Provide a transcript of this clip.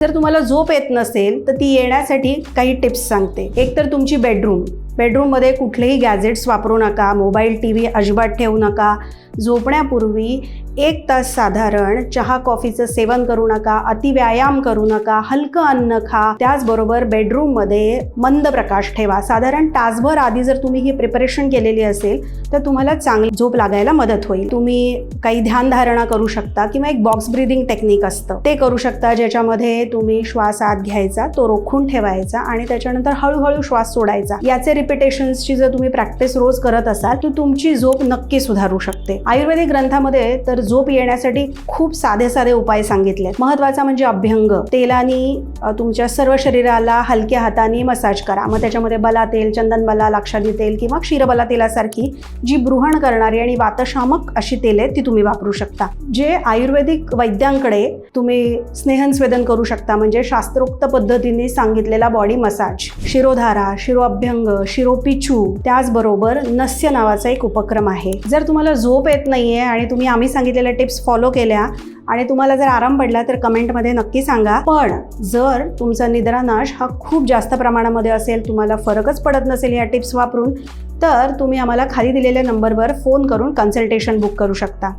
जर तुम्हाला झोप येत नसेल तर ती येण्यासाठी काही टिप्स सांगते. एक तर तुमची बेडरूम बेडरूममध्ये कुठलेही गॅजेट्स वापरू नका मोबाईल टी व्ही अजिबात ठेवू नका. झोपण्यापूर्वी एक तास साधारण चहा कॉफीचं सेवन करू नका अतिव्यायाम करू नका हलकं अन्न खा. त्याचबरोबर बेडरूममध्ये मंद प्रकाश ठेवा. साधारण तासभर आधी जर तुम्ही ही प्रिपरेशन केलेली असेल तर तुम्हाला चांगली झोप लागायला मदत होईल. तुम्ही काही ध्यानधारणा करू शकता किंवा एक बॉक्स ब्रिदिंग टेक्निक असतं. ते करू शकता ज्याच्यामध्ये तुम्ही श्वास आत घ्यायचा तो रोखून ठेवायचा आणि त्याच्यानंतर हळूहळू श्वास सोडायचा. याचे रिपिटेशन्सची जर तुम्ही प्रॅक्टिस रोज करत असाल तर तुमची झोप नक्की सुधारू शकते. आयुर्वेदिक ग्रंथामध्ये तर झोप येण्यासाठी खूप साधे साधे उपाय सांगितले महत्त्वाचा म्हणजे अभ्यंग. तेलानी तुमच्या सर्व शरीराला हलक्या हाताने मसाज करा. मग त्याच्यामध्ये बला तेल चंदन बला लाक्षादी तेल किंवा क्षीरबला तेलासारखी जी ब्रुहण करणारी आणि वातशामक अशी तेल आहेत ती तुम्ही वापरू शकता. जे आयुर्वेदिक वैद्यांकडे तुम्ही स्नेहनस्वेदन करू शकता म्हणजे शास्त्रोक्त पद्धतीने सांगितलेला बॉडी मसाज. शिरोधारा शिरो अभ्यंग शिरोपिचू त्याचबरोबर नस्य नावाचा एक उपक्रम आहे. जर तुम्हाला झोप येत आहे आणि तुम्ही आम्ही सांगितलेल्या टिप्स फॉलो केल्या. आणि तुम्हाला जर आराम पडला तर कमेंटमध्ये नक्की सांगा. पण जर तुमचा निद्रानाश हा खूप जास्त प्रमाणामध्ये असेल तुम्हाला फरकच पडत नसेल या टिप्स वापरून तर तुम्ही आम्हाला खाली दिलेल्या नंबरवर फोन करून कन्सल्टेशन बुक करू शकता.